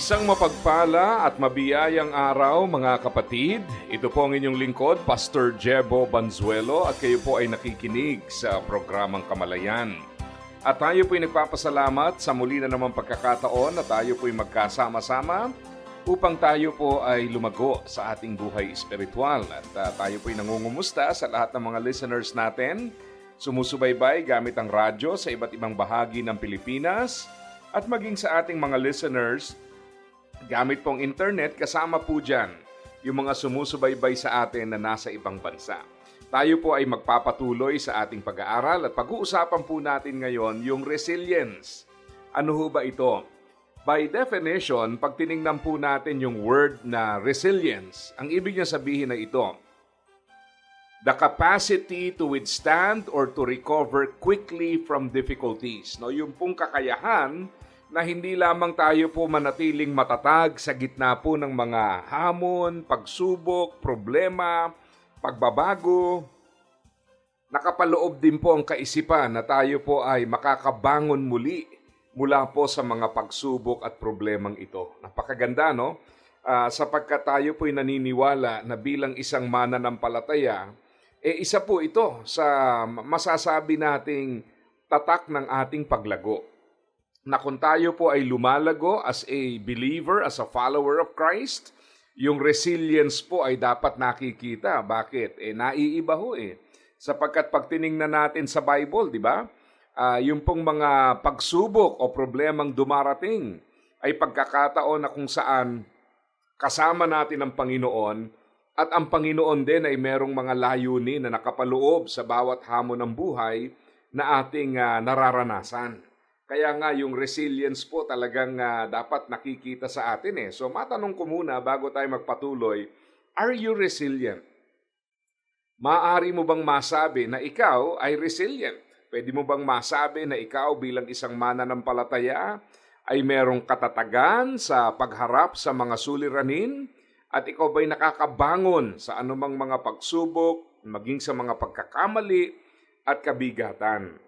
Isang mapagpala at mabiyayang araw mga kapatid. Ito po ang inyong lingkod, Pastor Jebo Banzuelo at kayo po ay nakikinig sa programang Kamalayan. At tayo po ay nagpapasalamat sa muli na naman pagkakataon na tayo po ay magkasama-sama upang tayo po ay lumago sa ating buhay espiritual. At uh, tayo po ay nangungumusta sa lahat ng mga listeners natin, sumusubaybay gamit ang radyo sa iba't ibang bahagi ng Pilipinas at maging sa ating mga listeners gamit pong internet kasama po dyan yung mga sumusubaybay sa atin na nasa ibang bansa. Tayo po ay magpapatuloy sa ating pag-aaral at pag-uusapan po natin ngayon yung resilience. Ano ho ba ito? By definition, pag tiningnan po natin yung word na resilience, ang ibig niya sabihin na ito, the capacity to withstand or to recover quickly from difficulties. No, yung pong kakayahan na hindi lamang tayo po manatiling matatag sa gitna po ng mga hamon, pagsubok, problema, pagbabago. Nakapaloob din po ang kaisipan na tayo po ay makakabangon muli mula po sa mga pagsubok at problemang ito. Napakaganda, no? Uh, sapagkat tayo po'y naniniwala na bilang isang mananampalataya, eh isa po ito sa masasabi nating tatak ng ating paglago na kung tayo po ay lumalago as a believer, as a follower of Christ, yung resilience po ay dapat nakikita. Bakit? Eh, naiiba ho eh. Sapagkat pag tiningnan natin sa Bible, di ba? Uh, yung pong mga pagsubok o problemang dumarating ay pagkakataon na kung saan kasama natin ang Panginoon at ang Panginoon din ay merong mga layunin na nakapaloob sa bawat hamon ng buhay na ating uh, nararanasan. Kaya nga yung resilience po talagang uh, dapat nakikita sa atin eh. So matanong ko muna bago tayo magpatuloy, are you resilient? Maari mo bang masabi na ikaw ay resilient? Pwede mo bang masabi na ikaw bilang isang mananampalataya ay merong katatagan sa pagharap sa mga suliranin? At ikaw ba'y nakakabangon sa anumang mga pagsubok, maging sa mga pagkakamali at kabigatan?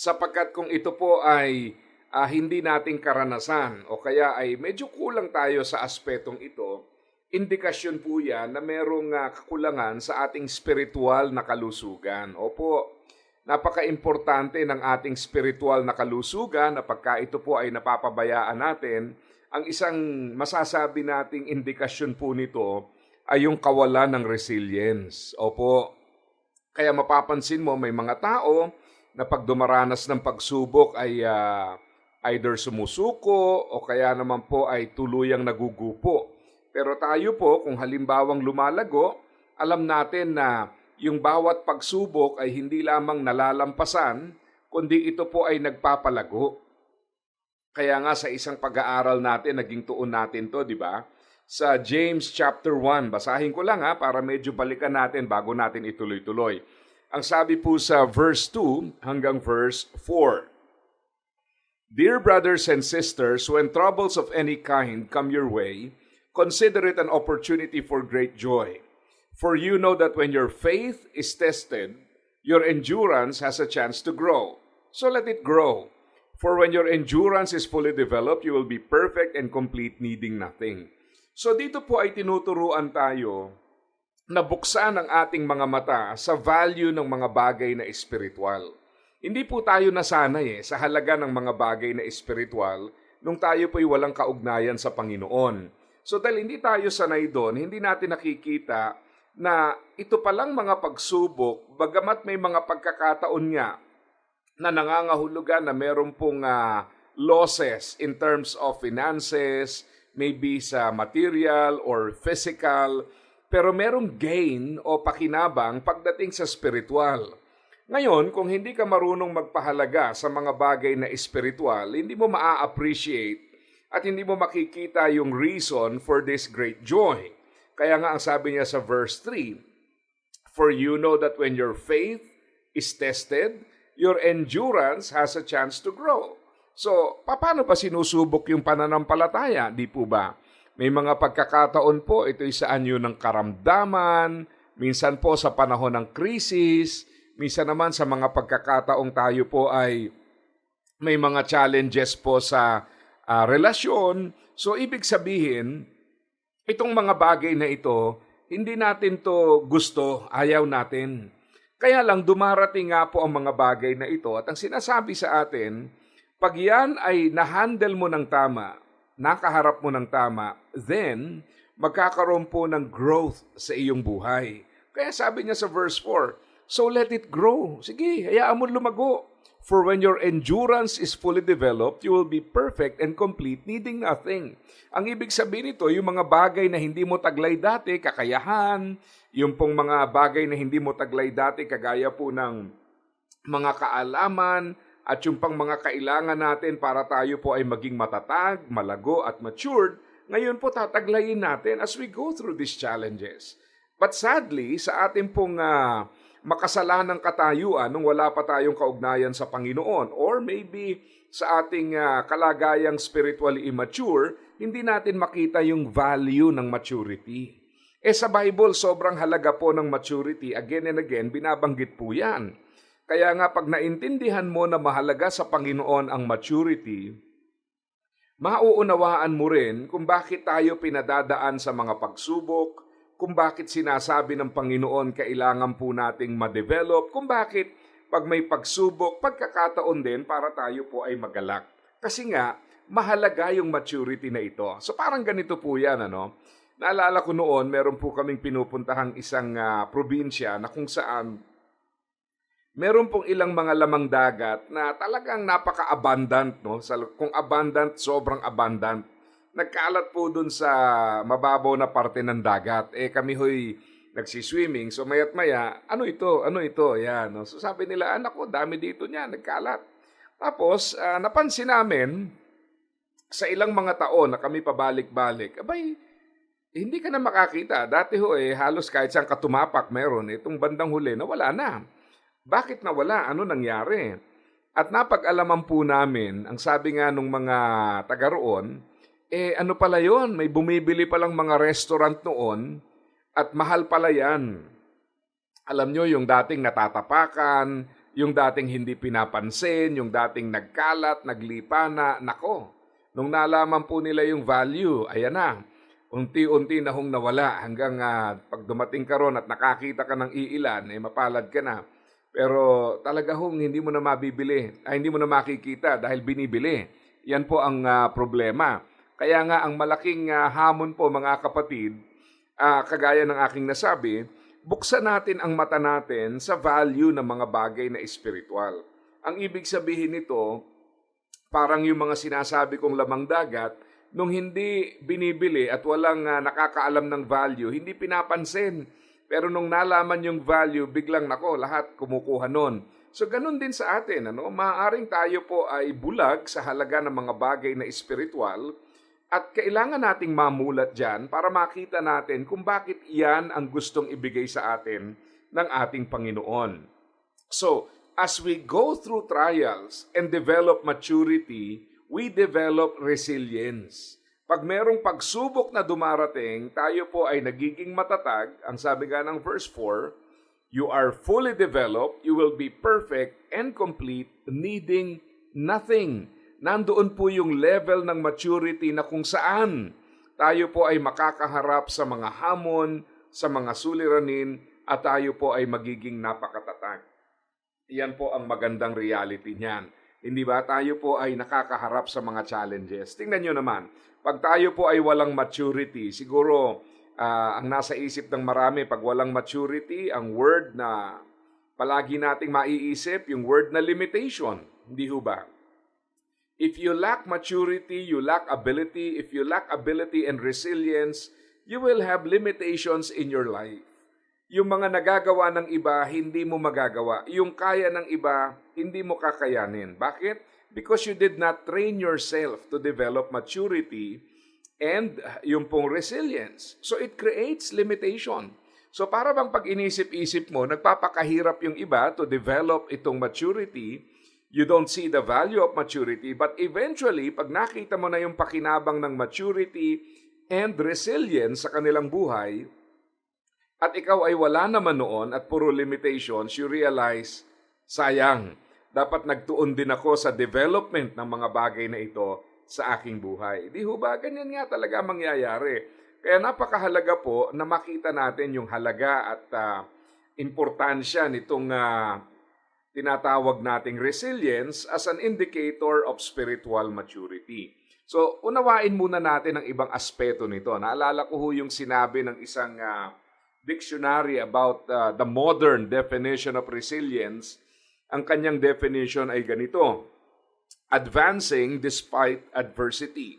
Sapagkat kung ito po ay uh, hindi nating karanasan o kaya ay medyo kulang tayo sa aspetong ito, indikasyon po yan na merong uh, kakulangan sa ating spiritual na kalusugan. Opo, napaka-importante ng ating spiritual na kalusugan na pagka ito po ay napapabayaan natin, ang isang masasabi nating indikasyon po nito ay yung kawalan ng resilience. Opo, kaya mapapansin mo may mga tao na pag dumaranas ng pagsubok ay uh, either sumusuko o kaya naman po ay tuluyang nagugupo. Pero tayo po, kung halimbawang lumalago, alam natin na yung bawat pagsubok ay hindi lamang nalalampasan, kundi ito po ay nagpapalago. Kaya nga sa isang pag-aaral natin, naging tuon natin to, di ba? Sa James chapter 1, basahin ko lang ha, para medyo balikan natin bago natin ituloy-tuloy. Ang sabi po sa verse 2 hanggang verse 4. Dear brothers and sisters, when troubles of any kind come your way, consider it an opportunity for great joy. For you know that when your faith is tested, your endurance has a chance to grow. So let it grow. For when your endurance is fully developed, you will be perfect and complete, needing nothing. So dito po ay tinuturuan tayo nabuksan ang ating mga mata sa value ng mga bagay na espiritual. Hindi po tayo nasanay eh, sa halaga ng mga bagay na espiritual nung tayo po'y walang kaugnayan sa Panginoon. So dahil hindi tayo sanay doon, hindi natin nakikita na ito palang mga pagsubok, bagamat may mga pagkakataon nga na nangangahulugan na meron pong uh, losses in terms of finances, maybe sa material or physical, pero merong gain o pakinabang pagdating sa spiritual. Ngayon, kung hindi ka marunong magpahalaga sa mga bagay na espiritual, hindi mo maa-appreciate at hindi mo makikita yung reason for this great joy. Kaya nga ang sabi niya sa verse 3, For you know that when your faith is tested, your endurance has a chance to grow. So, paano ba sinusubok yung pananampalataya? Di po ba? May mga pagkakataon po, ito'y sa anyo ng karamdaman, minsan po sa panahon ng krisis, minsan naman sa mga pagkakataong tayo po ay may mga challenges po sa ah, relasyon. So, ibig sabihin, itong mga bagay na ito, hindi natin to gusto, ayaw natin. Kaya lang dumarating nga po ang mga bagay na ito at ang sinasabi sa atin, pag yan ay nahandle mo ng tama, nakaharap mo ng tama, then magkakaroon po ng growth sa iyong buhay. Kaya sabi niya sa verse 4, So let it grow. Sige, hayaan mo lumago. For when your endurance is fully developed, you will be perfect and complete, needing nothing. Ang ibig sabihin nito, yung mga bagay na hindi mo taglay dati, kakayahan, yung pong mga bagay na hindi mo taglay dati, kagaya po ng mga kaalaman, at yung pang mga kailangan natin para tayo po ay maging matatag, malago at matured, ngayon po tataglayin natin as we go through these challenges. But sadly, sa ating pong ah, makasalanang katayuan nung wala pa tayong kaugnayan sa Panginoon or maybe sa ating ah, kalagayang spiritually immature, hindi natin makita yung value ng maturity. Eh sa Bible, sobrang halaga po ng maturity. Again and again, binabanggit po yan. Kaya nga pag naintindihan mo na mahalaga sa Panginoon ang maturity, mauunawaan mo rin kung bakit tayo pinadadaan sa mga pagsubok, kung bakit sinasabi ng Panginoon kailangan po nating ma-develop, kung bakit pag may pagsubok, pagkakataon din para tayo po ay magalak. Kasi nga, mahalaga yung maturity na ito. So parang ganito po yan, ano? Naalala ko noon, meron po kaming pinupuntahang isang ah, probinsya na kung saan meron pong ilang mga lamang dagat na talagang napaka-abundant, no? Kung abundant, sobrang abundant. Nagkalat po dun sa mababaw na parte ng dagat. Eh kami ho'y nagsiswimming, so mayat maya, ano ito, ano ito, yan. No? So sabi nila, anak ko, dami dito niya, nagkalat. Tapos, ah, napansin namin, sa ilang mga taon na kami pabalik-balik, abay, hindi ka na makakita. Dati ho eh, halos kahit saan katumapak meron. Itong bandang huli, nawala na. Bakit nawala? Ano nangyari? At napag-alaman po namin, ang sabi nga nung mga taga roon, eh ano pala yon? May bumibili palang mga restaurant noon at mahal pala yan. Alam nyo, yung dating natatapakan, yung dating hindi pinapansin, yung dating nagkalat, naglipana, nako. Nung nalaman po nila yung value, ayan na, unti-unti na hong nawala hanggang ah, pag dumating ka ron at nakakita ka ng iilan, eh mapalad ka na. Pero talaga hong hindi mo na mabibili, ay hindi mo na makikita dahil binibili. Yan po ang ah, problema. Kaya nga ang malaking ah, hamon po mga kapatid, ah, kagaya ng aking nasabi, buksan natin ang mata natin sa value ng mga bagay na espiritual. Ang ibig sabihin nito, parang yung mga sinasabi kong lamang dagat, nung hindi binibili at walang ah, nakakaalam ng value, hindi pinapansin. Pero nung nalaman yung value, biglang nako, lahat kumukuha nun. So ganun din sa atin, ano? Maaaring tayo po ay bulag sa halaga ng mga bagay na espiritual at kailangan nating mamulat dyan para makita natin kung bakit iyan ang gustong ibigay sa atin ng ating Panginoon. So, as we go through trials and develop maturity, we develop resilience. Pag merong pagsubok na dumarating, tayo po ay nagiging matatag. Ang sabi nga ng verse 4, You are fully developed, you will be perfect and complete, needing nothing. Nandoon po yung level ng maturity na kung saan tayo po ay makakaharap sa mga hamon, sa mga suliranin, at tayo po ay magiging napakatatag. Iyan po ang magandang reality niyan. Hindi ba tayo po ay nakakaharap sa mga challenges? Tingnan nyo naman, pag tayo po ay walang maturity, siguro ah, ang nasa isip ng marami pag walang maturity, ang word na palagi nating maiisip, yung word na limitation. Hindi ho ba? If you lack maturity, you lack ability. If you lack ability and resilience, you will have limitations in your life. Yung mga nagagawa ng iba, hindi mo magagawa. Yung kaya ng iba, hindi mo kakayanin. Bakit? because you did not train yourself to develop maturity and yung pong resilience. So it creates limitation. So para bang pag inisip-isip mo, nagpapakahirap yung iba to develop itong maturity, you don't see the value of maturity, but eventually, pag nakita mo na yung pakinabang ng maturity and resilience sa kanilang buhay, at ikaw ay wala naman noon at puro limitations, you realize, sayang, dapat nagtuon din ako sa development ng mga bagay na ito sa aking buhay. Di ho ba? Ganyan nga talaga mangyayari. Kaya napakahalaga po na makita natin yung halaga at uh, importansya nitong uh, tinatawag nating resilience as an indicator of spiritual maturity. So, unawain muna natin ang ibang aspeto nito. Naalala ko ho yung sinabi ng isang uh, dictionary about uh, the modern definition of resilience. Ang kanyang definition ay ganito, advancing despite adversity.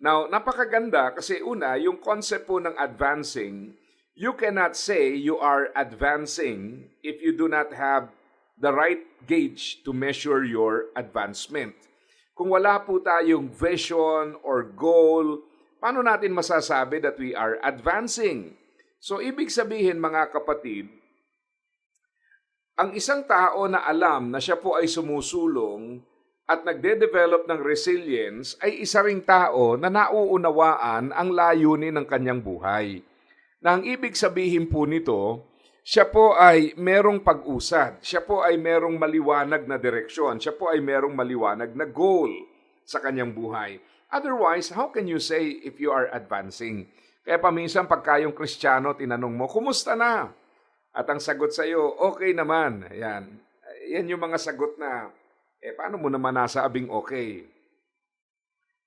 Now, napakaganda kasi una, yung concept po ng advancing, you cannot say you are advancing if you do not have the right gauge to measure your advancement. Kung wala po tayong vision or goal, paano natin masasabi that we are advancing? So, ibig sabihin mga kapatid, ang isang tao na alam na siya po ay sumusulong at nagde-develop ng resilience ay isa ring tao na nauunawaan ang layunin ng kanyang buhay. Na ang ibig sabihin po nito, siya po ay merong pag-usad, siya po ay merong maliwanag na direksyon, siya po ay merong maliwanag na goal sa kanyang buhay. Otherwise, how can you say if you are advancing? Kaya paminsan pagka yung kristyano, tinanong mo, kumusta na? At ang sagot sa iyo, okay naman. Yan. Yan yung mga sagot na eh, paano mo naman nasabing okay?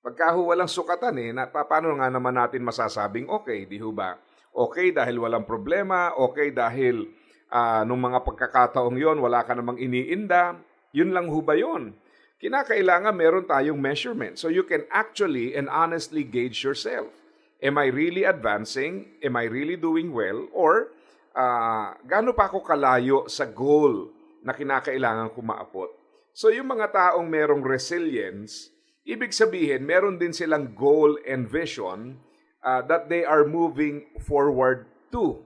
Pagka ho walang sukatan eh, na, paano nga naman natin masasabing okay, di ho ba? Okay dahil walang problema, okay dahil uh, nung mga pagkakataong yon wala ka namang iniinda, yun lang ho ba yun? Kinakailangan meron tayong measurement so you can actually and honestly gauge yourself. Am I really advancing? Am I really doing well? Or uh, gaano pa ako kalayo sa goal na kinakailangan ko maapot? So yung mga taong merong resilience, ibig sabihin meron din silang goal and vision uh, that they are moving forward to.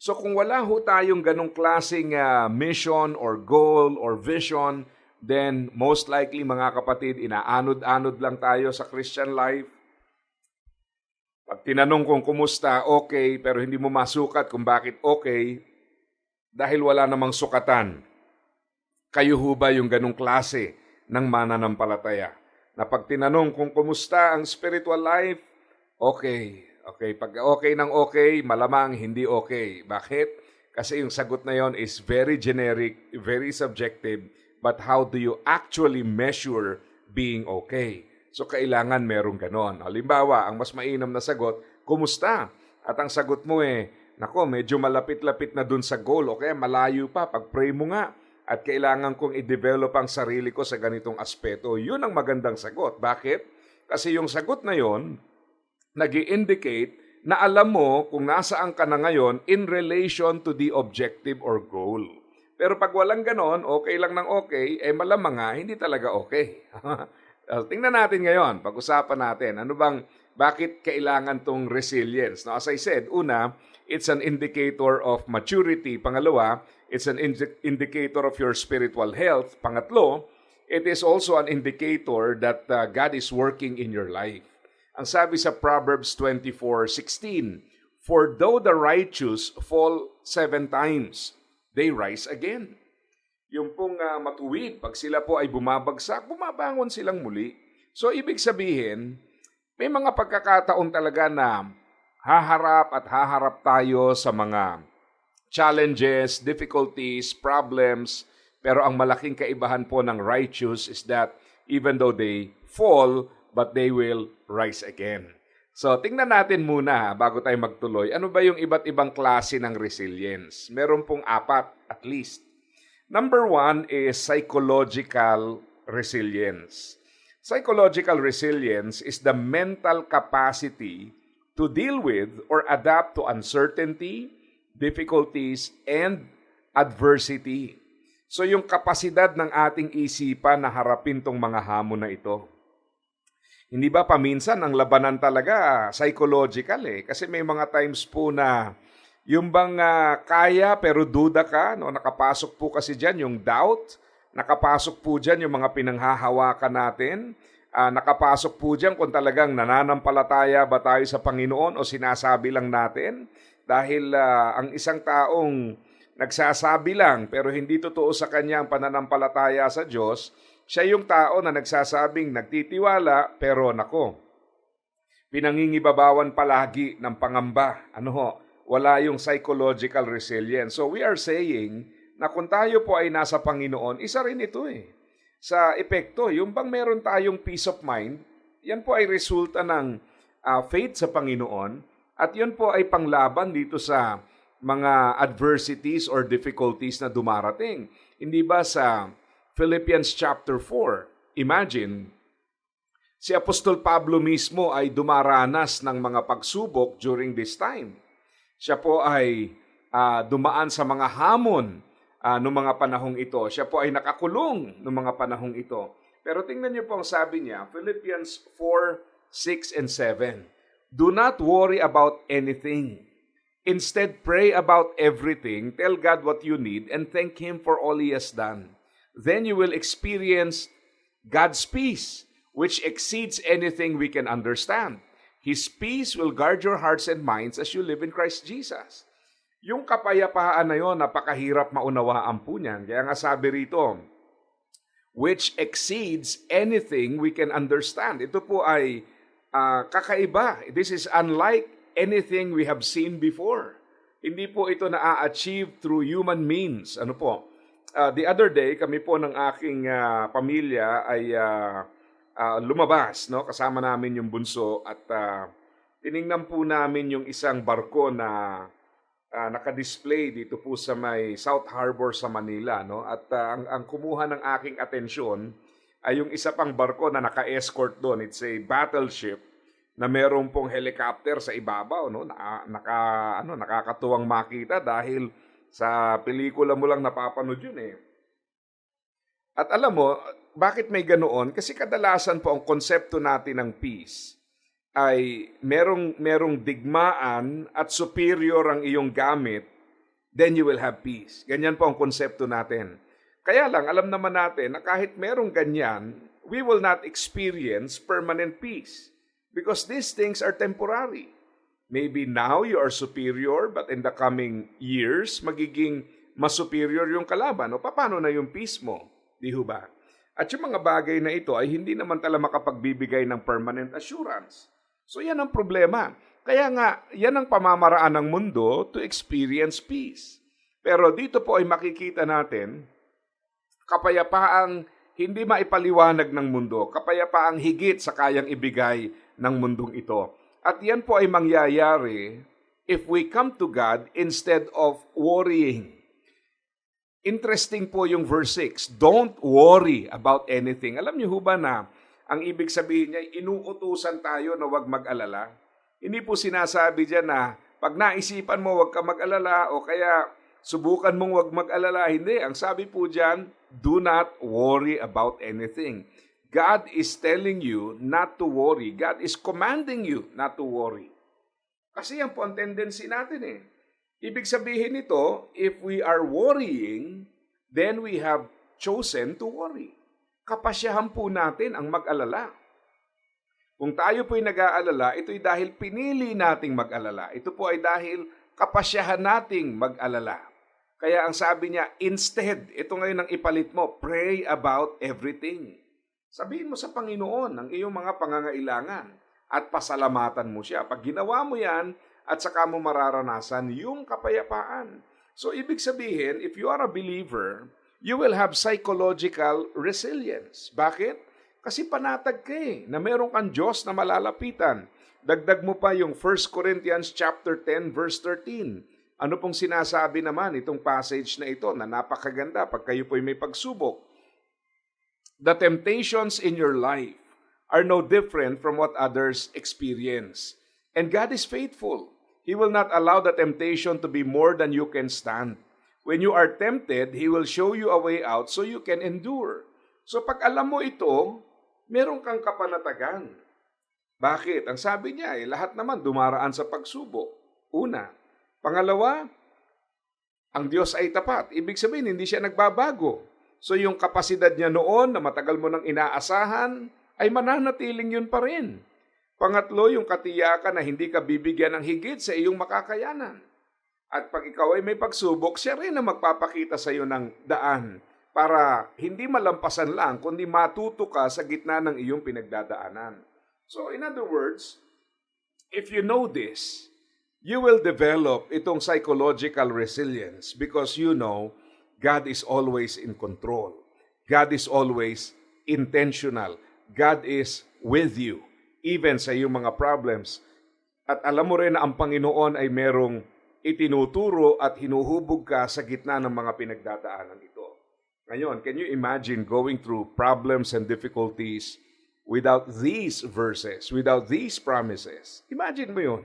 So kung wala ho tayong ganong klaseng uh, mission or goal or vision, then most likely mga kapatid, inaanod-anod lang tayo sa Christian life. Pag tinanong kung kumusta, okay, pero hindi mo masukat kung bakit okay, dahil wala namang sukatan. Kayo ho ba yung ganong klase ng mananampalataya? Na pag tinanong kung kumusta ang spiritual life, okay. Okay, pag okay ng okay, malamang hindi okay. Bakit? Kasi yung sagot na yon is very generic, very subjective, but how do you actually measure being okay? So kailangan merong ganon. Halimbawa, ang mas mainam na sagot, kumusta? At ang sagot mo eh, nako, medyo malapit-lapit na dun sa goal o kaya malayo pa, pag-pray mo nga at kailangan kong i-develop ang sarili ko sa ganitong aspeto. Yun ang magandang sagot. Bakit? Kasi yung sagot na yon nag indicate na alam mo kung nasaan ka na ngayon in relation to the objective or goal. Pero pag walang ganon, okay lang ng okay, eh malamang nga, hindi talaga okay. Tingnan natin ngayon, pag-usapan natin, ano bang, bakit kailangan tong resilience? No, as I said, una, it's an indicator of maturity. Pangalawa, It's an indi- indicator of your spiritual health. Pangatlo, it is also an indicator that uh, God is working in your life. Ang sabi sa Proverbs 24:16, For though the righteous fall seven times, they rise again. Yung pong uh, matuwid, pag sila po ay bumabagsak, bumabangon silang muli. So ibig sabihin, may mga pagkakataon talaga na haharap at haharap tayo sa mga challenges, difficulties, problems, pero ang malaking kaibahan po ng righteous is that even though they fall, but they will rise again. So, tingnan natin muna bago tayo magtuloy. Ano ba yung iba't ibang klase ng resilience? Meron pong apat at least. Number one is psychological resilience. Psychological resilience is the mental capacity to deal with or adapt to uncertainty, difficulties, and adversity. So yung kapasidad ng ating isipan na harapin tong mga hamon na ito. Hindi ba paminsan ang labanan talaga psychological eh? Kasi may mga times po na yung bang ah, kaya pero duda ka, no? nakapasok po kasi dyan yung doubt, nakapasok po dyan yung mga pinanghahawakan natin, ah, nakapasok po dyan kung talagang nananampalataya ba tayo sa Panginoon o sinasabi lang natin. Dahil ah, ang isang taong nagsasabi lang pero hindi totoo sa kanya ang pananampalataya sa Diyos, siya yung tao na nagsasabing nagtitiwala pero nako, pinangingibabawan palagi ng pangamba. Ano ho? Wala yung psychological resilience. So we are saying na kung tayo po ay nasa Panginoon, isa rin ito eh. Sa epekto, yung bang meron tayong peace of mind, yan po ay resulta ng ah, faith sa Panginoon at yun po ay panglaban dito sa mga adversities or difficulties na dumarating. Hindi ba sa Philippians chapter 4, imagine, si Apostol Pablo mismo ay dumaranas ng mga pagsubok during this time. Siya po ay ah, dumaan sa mga hamon ah, noong mga panahong ito. Siya po ay nakakulong noong mga panahong ito. Pero tingnan niyo po ang sabi niya, Philippians 4, 6 and 7. Do not worry about anything. Instead, pray about everything, tell God what you need, and thank Him for all He has done. Then you will experience God's peace, which exceeds anything we can understand. His peace will guard your hearts and minds as you live in Christ Jesus. Yung kapayapaan na yon, napakahirap maunawaan po niyan. Kaya nga sabi rito, which exceeds anything we can understand. Ito po ay ah, kakaiba. This is unlike anything we have seen before. Hindi po ito na-achieve through human means. Ano po? Ah, the other day, kami po ng aking ah, pamilya ay ah, ah, lumabas, no? Kasama namin yung bunso at ah, tiningnan po namin yung isang barko na ah, naka-display dito po sa may South Harbor sa Manila, no? At ah, ang, ang kumuha ng aking atensyon ay yung isa pang barko na naka-escort doon. It's a battleship na meron pong helicopter sa ibabaw, no? Naka, naka ano, nakakatuwang makita dahil sa pelikula mo lang napapanood yun eh. At alam mo, bakit may ganoon? Kasi kadalasan po ang konsepto natin ng peace ay merong merong digmaan at superior ang iyong gamit, then you will have peace. Ganyan po ang konsepto natin. Kaya lang, alam naman natin na kahit merong ganyan, we will not experience permanent peace. Because these things are temporary. Maybe now you are superior, but in the coming years, magiging mas superior yung kalaban. O paano na yung peace mo? Di ho ba? At yung mga bagay na ito ay hindi naman tala makapagbibigay ng permanent assurance. So yan ang problema. Kaya nga, yan ang pamamaraan ng mundo to experience peace. Pero dito po ay makikita natin kapayapaang hindi maipaliwanag ng mundo, kapayapaang higit sa kayang ibigay ng mundong ito. At yan po ay mangyayari if we come to God instead of worrying. Interesting po yung verse 6. Don't worry about anything. Alam niyo ho ba na ang ibig sabihin niya, inuutusan tayo na huwag mag-alala? Hindi po sinasabi dyan na pag naisipan mo huwag ka mag-alala o kaya subukan mong huwag mag-alala. Hindi. Ang sabi po dyan, do not worry about anything. God is telling you not to worry. God is commanding you not to worry. Kasi yan po ang tendency natin eh. Ibig sabihin nito, if we are worrying, then we have chosen to worry. Kapasyahan po natin ang mag-alala. Kung tayo po'y nag-aalala, ito'y dahil pinili nating mag-alala. Ito po ay dahil kapasyahan nating mag-alala. Kaya ang sabi niya, instead, ito ngayon ang ipalit mo, pray about everything. Sabihin mo sa Panginoon ang iyong mga pangangailangan at pasalamatan mo siya. Pag ginawa mo yan, at saka mo mararanasan yung kapayapaan. So, ibig sabihin, if you are a believer, you will have psychological resilience. Bakit? Kasi panatag ka eh, na meron kang Diyos na malalapitan. Dagdag mo pa yung 1 Corinthians chapter 10 verse 13. Ano pong sinasabi naman itong passage na ito na napakaganda pag kayo po'y may pagsubok? The temptations in your life are no different from what others experience. And God is faithful. He will not allow the temptation to be more than you can stand. When you are tempted, He will show you a way out so you can endure. So pag alam mo ito, meron kang kapanatagan. Bakit? Ang sabi niya, eh, lahat naman dumaraan sa pagsubok. Una. Pangalawa, ang Diyos ay tapat. Ibig sabihin, hindi siya nagbabago. So yung kapasidad niya noon na matagal mo nang inaasahan, ay mananatiling yun pa rin. Pangatlo, yung katiyakan na hindi ka bibigyan ng higit sa iyong makakayanan. At pag ikaw ay may pagsubok, siya rin na magpapakita sa iyo ng daan para hindi malampasan lang, kundi matuto ka sa gitna ng iyong pinagdadaanan. So in other words, if you know this, you will develop itong psychological resilience because you know God is always in control. God is always intentional. God is with you, even sa iyong mga problems. At alam mo rin na ang Panginoon ay merong itinuturo at hinuhubog ka sa gitna ng mga pinagdadaanan ito. Ngayon, can you imagine going through problems and difficulties without these verses, without these promises? Imagine mo yun.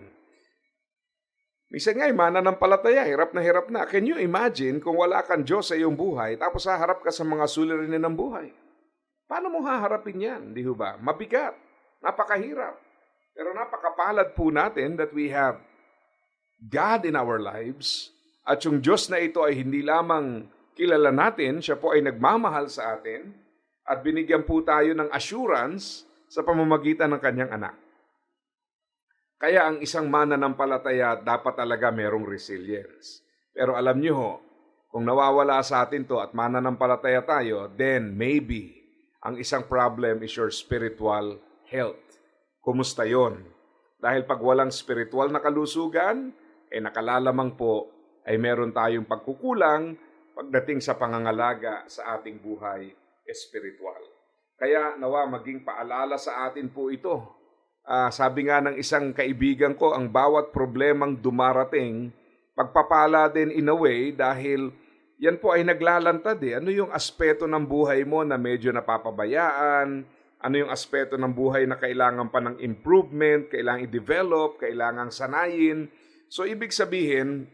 Minsan nga, mananampalataya, hirap na hirap na. Can you imagine kung wala kang Diyos sa iyong buhay, tapos haharap ka sa mga suliranin ng buhay? Paano mo haharapin yan, di ba? Mabigat, napakahirap. Pero napakapalad po natin that we have God in our lives at yung Diyos na ito ay hindi lamang kilala natin, siya po ay nagmamahal sa atin at binigyan po tayo ng assurance sa pamamagitan ng kanyang anak. Kaya ang isang mananampalataya dapat talaga merong resilience. Pero alam niyo ho, kung nawawala sa atin to at mananampalataya tayo, then maybe ang isang problem is your spiritual health. Kumusta yon? Dahil pag walang spiritual na kalusugan, eh nakalalamang po ay meron tayong pagkukulang pagdating sa pangangalaga sa ating buhay espiritual. Kaya nawa maging paalala sa atin po ito Ah, sabi nga ng isang kaibigan ko, ang bawat problemang dumarating, pagpapala din in a way dahil yan po ay naglalantad eh. Ano yung aspeto ng buhay mo na medyo napapabayaan? Ano yung aspeto ng buhay na kailangan pa ng improvement, kailangan i-develop, kailangan sanayin? So ibig sabihin,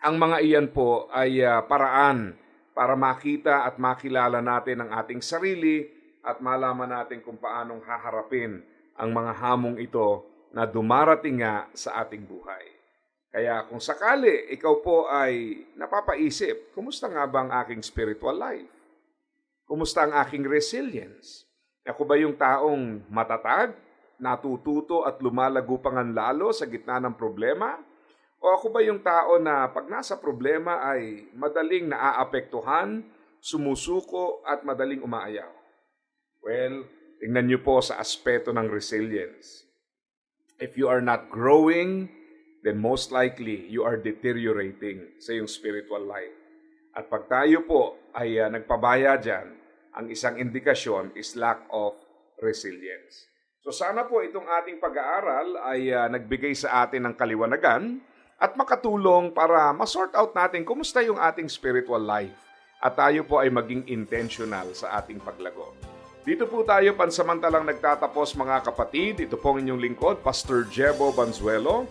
ang mga iyan po ay ah, paraan para makita at makilala natin ang ating sarili at malaman natin kung paanong haharapin ang mga hamong ito na dumarating nga sa ating buhay. Kaya kung sakali ikaw po ay napapaisip, kumusta nga ba ang aking spiritual life? Kumusta ang aking resilience? Ako ba yung taong matatag, natututo at lumalago pa nga lalo sa gitna ng problema? O ako ba yung tao na pag nasa problema ay madaling naaapektuhan, sumusuko at madaling umaayaw? Well, Tingnan niyo po sa aspeto ng resilience. If you are not growing, then most likely you are deteriorating sa iyong spiritual life. At pag tayo po ay uh, nagpabaya dyan, ang isang indikasyon is lack of resilience. So sana po itong ating pag-aaral ay uh, nagbigay sa atin ng kaliwanagan at makatulong para masort out natin kumusta yung ating spiritual life at tayo po ay maging intentional sa ating paglago. Dito po tayo pansamantalang nagtatapos mga kapatid. Ito pong inyong lingkod, Pastor Jebo Banzuelo.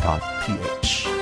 www.ph.